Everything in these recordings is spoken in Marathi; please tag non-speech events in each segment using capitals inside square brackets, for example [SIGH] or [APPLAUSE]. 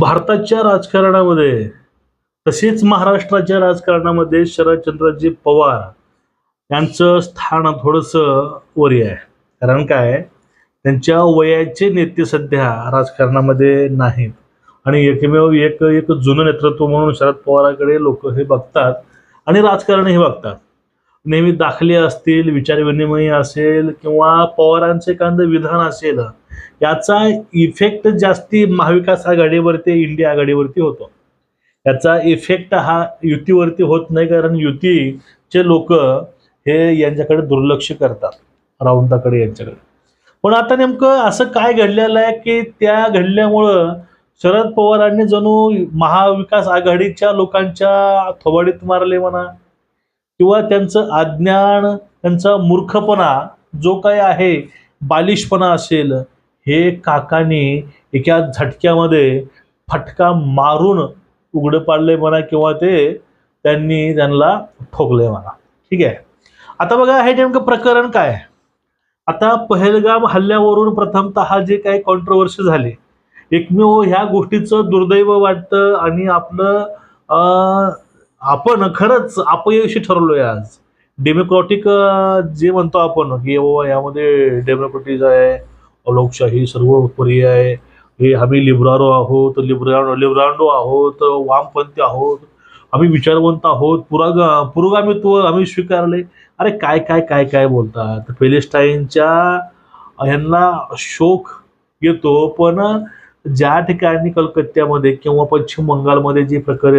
भारताच्या राजकारणामध्ये तसेच महाराष्ट्राच्या राजकारणामध्ये शरदचंद्रजी पवार यांचं स्थान थोडंसं वरी आहे. कारण काय? त्यांच्या वयाचे नेते सध्या राजकारणामध्ये नाहीत. आणि एकमेव एक एक जुनं नेतृत्व म्हणून शरद पवाराकडे लोक हे बघतात आणि राजकारण हे बघतात. नेहमी दाखले असतील विचारविनिमय असेल किंवा पवारांचे एखादं विधान असेल याचा इफेक्ट जास्ती महाविकास आघाडीवरती इंडिया आघाडीवरती होतो. याचा इफेक्ट हा युतीवरती होत नाही कारण युतीचे लोक हे यांच्याकडे दुर्लक्ष करतात. राऊताकडे यांच्याकडे. पण आता नेमकं असं काय घडलेलं आहे की त्या घडल्यामुळं शरद पवारांनी जणू महाविकास आघाडीच्या लोकांच्या थोबाडीत मारले म्हणा किंवा त्यांचं अज्ञान त्यांचा मूर्खपणा जो काय आहे बालिशपणा असेल हे काकांनी एका झटक्यामध्ये फटका मारून उघडं पाडले म्हणा किंवा ते त्यांनी त्यांना ठोकले म्हणा. ठीक आहे? आता बघा हे नेमकं प्रकरण काय? आता पहलगाम हल्ल्यावरून प्रथमतः जे काही कॉन्ट्रोवर्सी झाले एकमेव ह्या गोष्टीचं दुर्दैव वाटतं आणि आपलं आपण खरंच अपयशी ठरलोय आज. डेमोक्रॅटिक जे म्हणतो आपण की बाबा यामध्ये डेमोक्रॅटिक आहे लोकशाही सर्वोपरी आहे. हे आम्ही लिब्रारो आहोत लिब्रांडो लिब्रांडो आहोत वामपंथी आहोत. आम्ही विचारवंत आहोत. पुराग पुरोगामित्व आम्ही स्वीकारले. अरे काय काय काय काय बोलतात? पॅलेस्टाईनच्या ह्यांना शोक येतो पण ज्या ठिकाणी कलकत्त्यामध्ये किंवा पश्चिम बंगालमध्ये जी प्रकार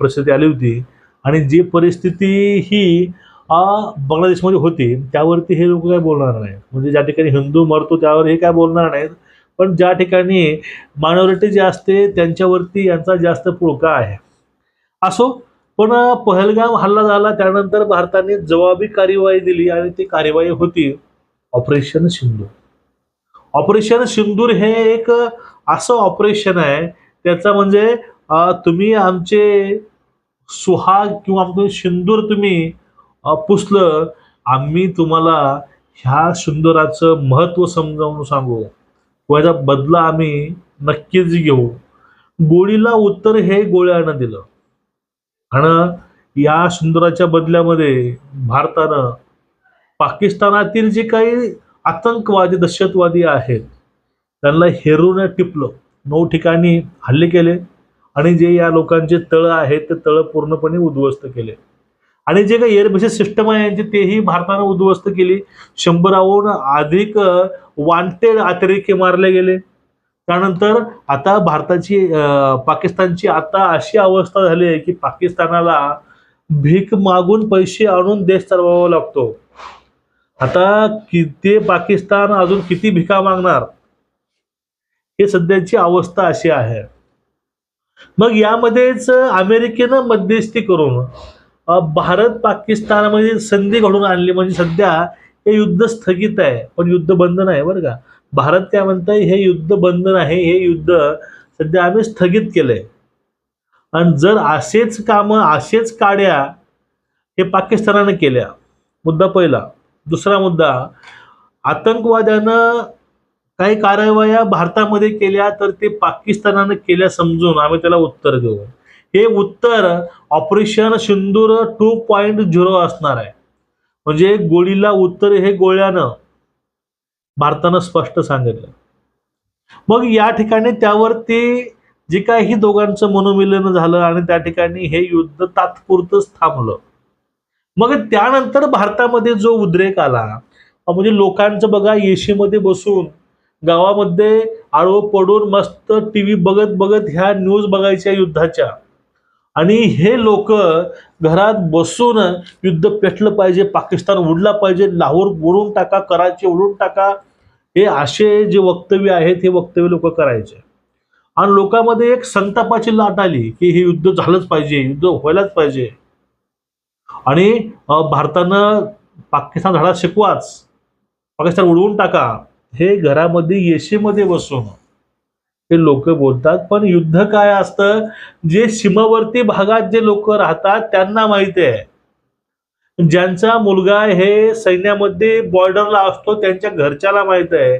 परिस्थिती आली होती आणि जी परिस्थिती ही बांगलादेशमध्ये होती. त्यावरती हे लोक काय बोलणार नाहीत. म्हणजे ज्या ठिकाणी हिंदू मरतो त्यावर हे काय बोलणार नाहीत. पण ज्या ठिकाणी मायनॉरिटी जी असते त्यांच्यावरती यांचा जास्त पुळका आहे. असो पण पहलगाम हल्ला झाला त्यानंतर भारताने जबाबी कार्यवाही दिली आणि ती कार्यवाही होती. ऑपरेशन सिंधूर ऑपरेशन सिंदूर हे एक असं ऑपरेशन आहे. त्याचा म्हणजे तुम्ही आमचे सुहाग किंवा आमचे सिंदूर तुम्ही पुसलं आम्ही तुम्हाला ह्या सुंदराचं महत्त्व समजावून सांगू. याचा बदला आम्ही नक्कीच घेऊ. गोळीला उत्तर हे गोळ्यानं दिलं. आणि या सुंदराच्या बदल्यामध्ये भारतानं पाकिस्तानातील जे काही आतंकवादी दहशतवादी आहेत त्यांना हेरून टिपलं. नऊ ठिकाणी हल्ले केले आणि जे या लोकांचे तळं आहेत ते तळं पूर्णपणे उद्ध्वस्त केले. आणि जे काही एअर बेसिस सिस्टम आहे यांची तेही भारतानं उद्ध्वस्त केली. शंभराहून अधिक वांटेड अतिरेके मारले गेले. त्यानंतर आता भारताची पाकिस्तानची आता अशी अवस्था झाली आहे की पाकिस्तानाला भीक मागून पैसे आणून देश चालवावा लागतो. आता किती पाकिस्तान अजून किती भिका मागणार? हे सध्याची अवस्था अशी आहे. मग यामध्येच अमेरिकेनं मध्यस्थी करून भारत पाकिस्तानामध्ये संधी घडून आणली. म्हणजे सध्या हे युद्ध स्थगित आहे. पण युद्ध बंद नाही बरं का. भारत काय म्हणतंय हे युद्ध बंद नाही. हे युद्ध सध्या आम्ही स्थगित केलंय. आणि जर असेच कामं असेच काड्या हे पाकिस्तानानं केल्या. मुद्दा पहिला. दुसरा मुद्दा आतंकवाद्यानं काही कारवाया भारतामध्ये केल्या तर ते पाकिस्तानानं केल्या समजून. आम्ही त्याला उत्तर देऊ. हे उत्तर operation Sindoor two point zero असणार आहे. म्हणजे गोळीला उत्तर हे गोळ्यानं भारतानं स्पष्ट सांगितलं. मग या ठिकाणी त्यावरती जे काही दोघांचं मनोमिलन झालं आणि त्या ठिकाणी हे युद्ध तात्पुरतंच थांबलं. मग त्यानंतर भारतामध्ये जो उद्रेक आला म्हणजे लोकांचं बघा येशीमध्ये बसून गावामध्ये आळो पडून मस्त टी व्ही बघत बघत ह्या न्यूज बघायच्या युद्धाच्या आणि हे लोक घरात बसून युद्ध पेटलं पाहिजे पाकिस्तान उडला पाहिजे लाहोर उडून टाका कराची उडून टाका हे असे जे वक्तव्य आहेत हे वक्तव्य लोक करायचे. आणि लोकांमध्ये एक संतापाची लाट आली की हे युद्ध झालंच पाहिजे युद्ध व्हायलाच पाहिजे. आणि भारतानं पाकिस्तान धडा शिकवाच पाकिस्तान उडवून टाका. हे घरामध्ये येशीमध्ये बसून हे लोक बोलतात. पण युद्ध काय असतं? जे सीमावर्ती भागात जे लोक राहतात त्यांना माहिती आहे. ज्यांचा मुलगा हे सैन्यामध्ये बॉर्डरला असतो त्यांच्या घरच्याला माहीत आहे.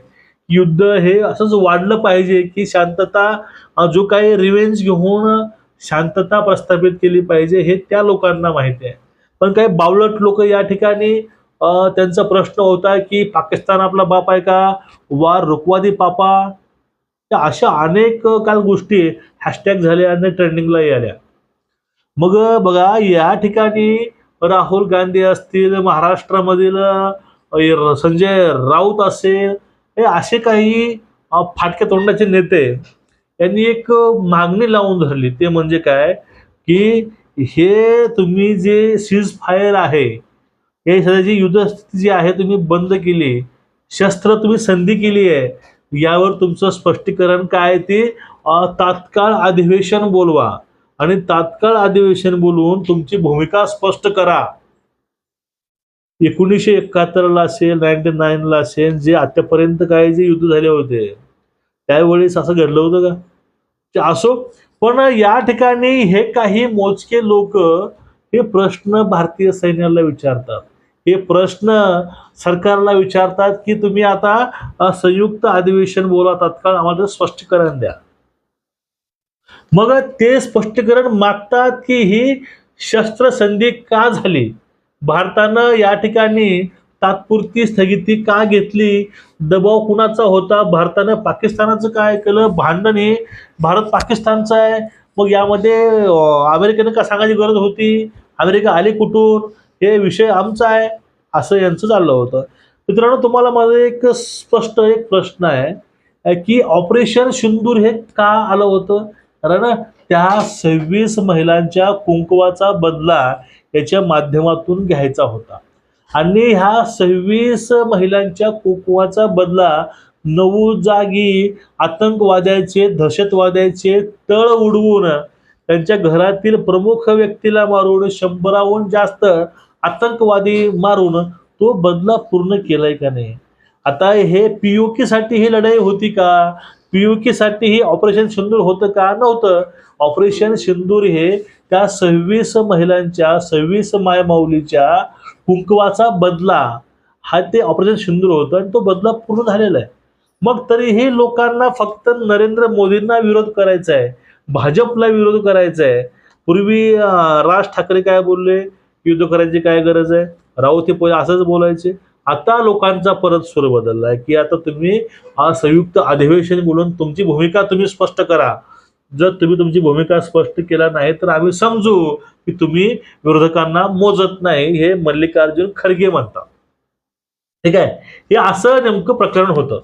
युद्ध हे असंच वाढलं पाहिजे की शांतता जो काही रिव्हेंज घेऊन शांतता प्रस्थापित केली पाहिजे हे त्या लोकांना माहिती आहे. पण काही बावलट लोक या ठिकाणी त्यांचा प्रश्न होता की पाकिस्तान आपला बाप आहे का? वार रुकवादी पापा. त्या अशा अनेक काल गोष्टी हॅशटॅग झाल्या आणि ट्रेंडिंगला आल्या मग बघा या ठिकाणी राहुल गांधी असतील महाराष्ट्रामधील संजय राऊत असेल हे असे काही फाटक्या तोंडाचे नेते यांनी एक मागणी लावून धरली. ते म्हणजे काय? की हे तुम्ही जे सीज फायर आहे हे सध्याची युद्धस्थिती जी आहे तुम्ही बंद केली शस्त्र तुम्ही संधी केली आहे यावर तुमचं स्पष्टीकरण काय आहे ते तात्काळ अधिवेशन बोलवा. आणि तात्काळ अधिवेशन बोलवून तुमची भूमिका स्पष्ट करा. एकोणीसशे एकाहत्तरला असेल नाईन्टी नाईनला असेल जे आतापर्यंत काय जे युद्ध झाले होते त्यावेळेस असं घडलं होतं का? असो पण या ठिकाणी हे काही मोजके लोक हे प्रश्न भारतीय सैन्याला विचारतात. हे प्रश्न सरकारला विचारतात की तुम्ही आता संयुक्त अधिवेशन बोला तात्काळ आम्हाला स्पष्टीकरण द्या. मग ते स्पष्टीकरण मागतात की ही शस्त्रसंधी का झाली? भारतानं या ठिकाणी तात्पुरती स्थगिती का घेतली? दबाव कुणाचा होता? भारतानं पाकिस्तानाचं काय केलं? भांडण हे भारत पाकिस्तानचं आहे. मग यामध्ये अमेरिकेनं का सांगायची गरज होती? अमेरिका आली कुठून? हे विषय आमचा आहे असं यांचं चाललं होतं. मित्रांनो तुम्हाला माझं एक स्पष्ट एक प्रश्न आहे की ऑपरेशन सिंदूर हे का आलं होतं? कारण त्या सव्वीस महिलांच्या कुंकवाचा बदला याच्या माध्यमातून घ्यायचा होता. आणि ह्या सव्वीस महिलांच्या कुंकवाचा बदला नऊ जागी आतंकवाद्याचे दहशतवाद्याचे तळ उडवून त्यांच्या घरातील प्रमुख व्यक्तीला मारून शंभराहून जास्त आतंकवादी मारून तो बदला पूर्ण केलाय का नाही? आता हे पीओके साठी ही लढाई होती का? पीओके साठी ही ऑपरेशन सिंदूर होतं का? नव्हतं. ऑपरेशन सिंदूर हे त्या सव्वीस महिलांच्या सव्वीस मायमाऊलीच्या कुंकवाचा बदला. हा ते ऑपरेशन सिंदूर होतं आणि तो बदला पूर्ण झालेला आहे. मग तरीही लोकांना फक्त नरेंद्र मोदींना विरोध करायचा आहे. भाजपला विरोध करायचा आहे. पूर्वी राज ठाकरे काय बोलले? युद्ध करायची काय गरज आहे? राऊत हे पहिले असंच बोलायचे. आता लोकांचा परत सूर बदललाय की आता तुम्ही संयुक्त अधिवेशन बोलून तुमची भूमिका तुम्ही स्पष्ट करा. जर तुम्ही तुमची भूमिका स्पष्ट केला नाही तर आम्ही समजू की तुम्ही विरोधकांना मोजत नाही हे मल्लिकार्जुन खरगे म्हणतात. ठीक आहे? हे असं नेमकं प्रकरण होतं.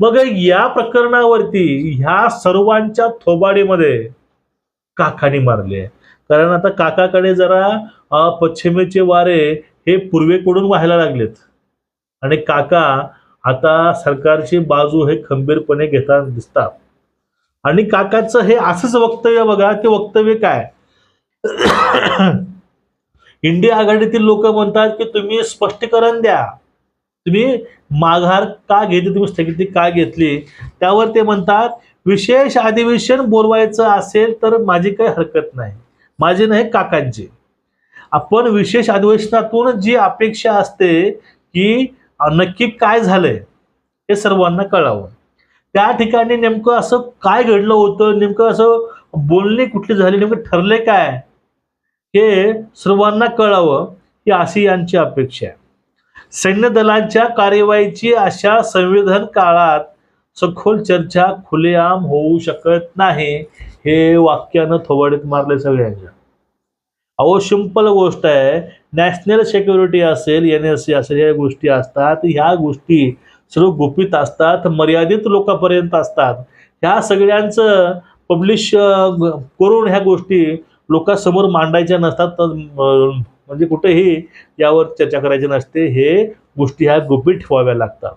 मग या प्रकरणावरती ह्या सर्वांच्या थोबाडीमध्ये काकाने मारले कारण आता काकाकडे जरा पश्चिमेचे वारे हे पूर्वेकडून व्हायला लागलेत. आणि काका आता सरकारची बाजू हे खंबीरपणे घेताना दिसतात. आणि काकाचं हे असंच वक्तव्य बघा ते वक्तव्य काय? [COUGHS] इंडिया आघाडीतील लोक म्हणतात की तुम्ही स्पष्टीकरण द्या. तुम्ही माघार का घेतली तुम्ही स्थगिती का घेतली? त्यावर ते म्हणतात विशेष अधिवेशन बोलवायचं असेल तर माझी काही हरकत नाही. माझे नाही काकांची. आपण विशेष अधिवेशनातून जी अपेक्षा असते की नक्की काय झालंय हे सर्वांना कळावं. त्या ठिकाणी नेमकं असं काय घडलं होतं नेमकं असं बोलणे कुठली झाली नेमकं ठरले काय हे सर्वांना कळावं ही अशी यांची अपेक्षा आहे. सैन्य दलांच्या कार्यवाहीची अशा संविधान काळात सखोल चर्चा खुलेआम होऊ शकत नाही. हे वाक्यानं थोबाडीत मारले सगळ्यांच्या. अहो सिंपल गोष्ट आहे. नॅशनल सिक्युरिटी असेल एन एस सी असेल या गोष्टी असतात. ह्या गोष्टी सर्व गुपित असतात मर्यादित लोकांपर्यंत असतात. ह्या सगळ्यांचं पब्लिश करून ह्या गोष्टी लोकांसमोर मांडायच्या नसतात म्हणजे कुठेही यावर चर्चा करायची नसते. हे गोष्टी ह्या गुपित ठेवाव्या लागतात.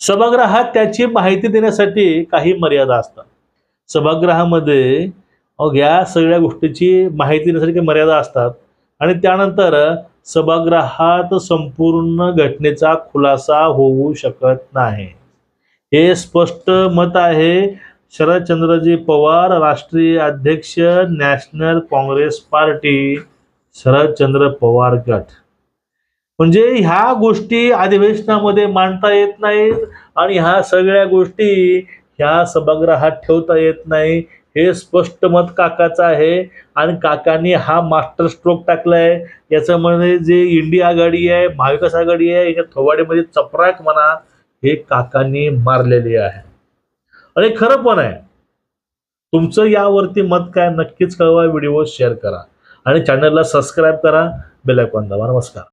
सभागृहात त्याची माहिती देण्यासाठी काही मर्यादा असतात. सभागृहामध्ये या सगळ्या गोष्टीची माहिती देण्यासाठी काही मर्यादा असतात. आणि त्यानंतर सभागृहात संपूर्ण घटनेचा खुलासा होऊ शकत नाही. हे स्पष्ट मत आहे शरदचंद्रजी पवार राष्ट्रीय अध्यक्ष national congress party Sharadchandra Pawar गट. म्हणजे ह्या गोष्टी अधिवेशनामध्ये मांडता येत नाहीत आणि ह्या सगळ्या गोष्टी ह्या सभागृहात ठेवता येत नाही हे स्पष्ट मत काकाचं आहे. आणि काकांनी हा मास्टर स्ट्रोक टाकलाय. याच्यामध्ये म्हणजे जे इंडिया आघाडी आहे महाविकास आघाडी आहे याच्या थोवाडीमध्ये चपराक म्हणा हे काकांनी मारलेले आहे. आणि खरं पण आहे तुमचं यावरती मत काय नक्कीच कळवा व्हिडिओ शेअर करा. आणि चॅनलला सबस्क्राईब करा बेलायकॉन दाबा. नमस्कार.